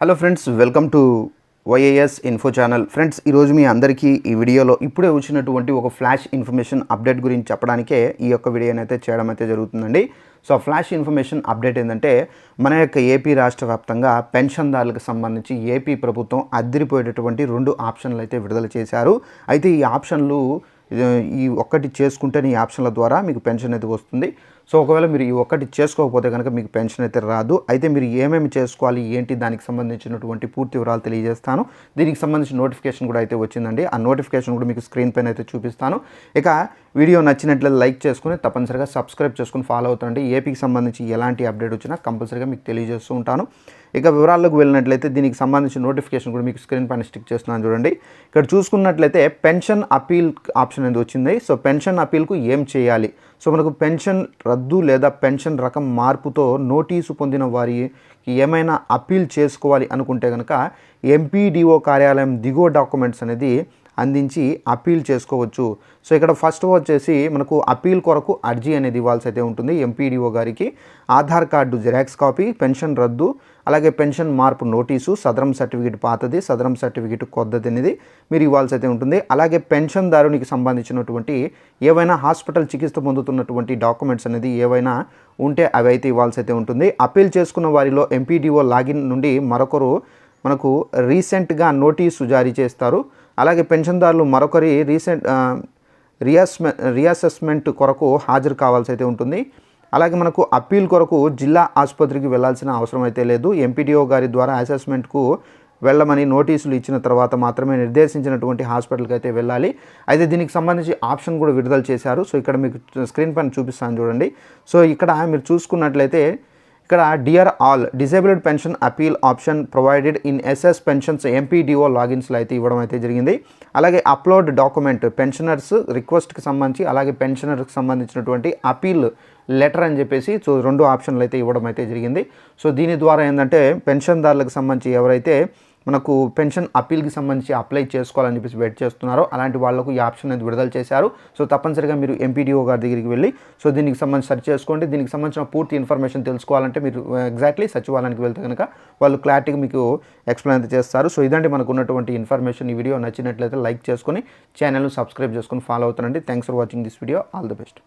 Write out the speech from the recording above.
Hello friends welcome to YAS info channel friends ఈరోజు మీ అందరికీ ఈ వీడియోలో ఇప్పుడే వచ్చినటువంటి ఒక ఫ్లాష్ ఇన్ఫర్మేషన్ అప్డేట్ గురించి చెప్పడానికే ఈ యొక్క వీడియోని అయితే చేయడం అయితే జరుగుతుందండి. సో ఫ్లాష్ ఇన్ఫర్మేషన్ అప్డేట్ ఏంటంటే మన యొక్క ఏపీ రాష్ట్ర వ్యాప్తంగా పెన్షన్దారులకు సంబంధించి ఏపీ ప్రభుత్వం అద్దరిపోయేటటువంటి రెండు ఆప్షన్లు అయితే విడుదల చేశారు. అయితే ఈ ఆప్షన్లు ఈ ఒక్కటి చేసుకుంటేనే ఈ ఆప్షన్ల ద్వారా మీకు పెన్షన్ అయితే వస్తుంది. సో ఒకవేళ మీరు ఈ ఒక్కటి చేసుకోకపోతే కనుక మీకు పెన్షన్ అయితే రాదు. అయితే మీరు ఏమేమి చేసుకోవాలి ఏంటి దానికి సంబంధించినటువంటి పూర్తి వివరాలు తెలియజేస్తాను. దీనికి సంబంధించిన నోటిఫికేషన్ కూడా అయితే వచ్చిందండి. ఆ నోటిఫికేషన్ కూడా మీకు స్క్రీన్ పైన అయితే చూపిస్తాను. ఇక వీడియో నచ్చినట్లయితే లైక్ చేసుకుని తప్పనిసరిగా సబ్స్క్రైబ్ చేసుకుని ఫాలో అవుతుందండి ఏపీకి సంబంధించి ఎలాంటి అప్డేట్ వచ్చినా కంపల్సరీగా మీకు తెలియజేస్తూ ఉంటాను. ఇక వివరాల్లోకి వెళ్ళినట్లయితే దీనికి సంబంధించిన నోటిఫికేషన్ కూడా మీకు స్క్రీన్ పైన స్టిక్ చేస్తున్నాను చూడండి. ఇక్కడ చూసుకున్నట్లయితే పెన్షన్ అపీల్ ఆప్షన్ అనేది వచ్చింది. సో పెన్షన్ అపీల్కు ఏం చేయాలి? సో మనకు పెన్షన్ రద్దు లేదా పెన్షన్ రకం మార్పుతో నోటీసు పొందిన వారికి ఏమైనా అపీల్ చేసుకోవాలి అనుకుంటే కనుక ఎంపీడీఓ కార్యాలయం దిగువ డాక్యుమెంట్స్ అనేది అందించి అపీల్ చేసుకోవచ్చు. సో ఇక్కడ ఫస్ట్ వచ్చేసి మనకు అపీల్ కొరకు అర్జీ అనేది ఇవ్వాల్సి అయితే ఉంటుంది ఎంపీడీఓ గారికి. Aadhaar card xerox copy pension రద్దు అలాగే పెన్షన్ మార్పు నోటీసు సదరం సర్టిఫికేట్ పాతది సదరం సర్టిఫికేట్ కొద్దది అనేది మీరు ఇవ్వాల్సి అయితే ఉంటుంది. అలాగే పెన్షన్దారునికి సంబంధించినటువంటి ఏవైనా హాస్పిటల్ చికిత్స పొందుతున్నటువంటి డాక్యుమెంట్స్ అనేది ఏవైనా ఉంటే అవి అయితే ఇవ్వాల్సి అయితే ఉంటుంది. అప్పీల్ చేసుకున్న వారిలో ఎంపీడీఓ లాగిన్ నుండి మరొకరు మనకు రీసెంట్గా నోటీసు జారీ చేస్తారు. అలాగే పెన్షన్దారులు మరొకరి రీసెంట్ రియాస్మె రియాసెస్మెంట్ కొరకు హాజరు కావాల్సి అయితే ఉంటుంది. అలాగే మనకు అప్పీల్ కొరకు జిల్లా ఆసుపత్రికి వెళ్ళాల్సిన అవసరం అయితే లేదు. ఎంపీడీఓ గారి ద్వారా అసెస్మెంట్కు వెళ్ళమని నోటీసులు ఇచ్చిన తర్వాత మాత్రమే నిర్దేశించినటువంటి హాస్పిటల్కి అయితే వెళ్ళాలి. అయితే దీనికి సంబంధించి ఆప్షన్ కూడా విడుదల చేశారు. సో ఇక్కడ మీకు స్క్రీన్ పైన చూపిస్తాను చూడండి. సో ఇక్కడ మీరు చూసుకున్నట్లయితే ఇక్కడ dear all disabled pension appeal option provided in SS pensions MPDO లాగిన్స్లో అయితే ఇవ్వడం అయితే జరిగింది. అలాగే అప్లోడ్ డాక్యుమెంట్ పెన్షనర్స్ రిక్వెస్ట్కి సంబంధించి అలాగే పెన్షనర్కి సంబంధించినటువంటి అపీల్ లెటర్ అని చెప్పేసి సో రెండు ఆప్షన్లు అయితే ఇవ్వడం అయితే జరిగింది. సో దీని ద్వారా ఏంటంటే పెన్షన్దారులకు సంబంధించి ఎవరైతే మనకు పెన్షన్ అప్పీల్కి సంబంధించి అప్లై చేసుకోవాలని చెప్పేసి వెయిట్ చేస్తున్నారో. అలాంటి వాళ్ళకు ఈ ఆప్షన్ అనేది విడుదల చేశారు. సో తప్పనిసరిగా మీరు ఎంపీడీఓ గారి దగ్గరికి వెళ్ళి సో దీనికి సంబంధించి సెర్చ్ చేసుకోండి. దీనికి సంబంధించిన పూర్తి ఇన్ఫర్మేషన్ తెలుసుకోవాలంటే మీరు ఎగ్జాక్ట్లీ సచివాలయానికి వెళ్తే కనుక వాళ్ళు క్లారిటీగా మీకు ఎక్స్ప్లెయిన్ అయితే చేస్తారు. సో ఇదంటే మనకు ఉన్నటువంటి ఇన్ఫర్మేషన్. ఈ వీడియో నచ్చినట్లయితే లైక్ చేసుకొని ఛానల్ను సబ్స్క్రైబ్ చేసుకొని ఫాలో అవుతానండి. Thanks for watching this video. All the best.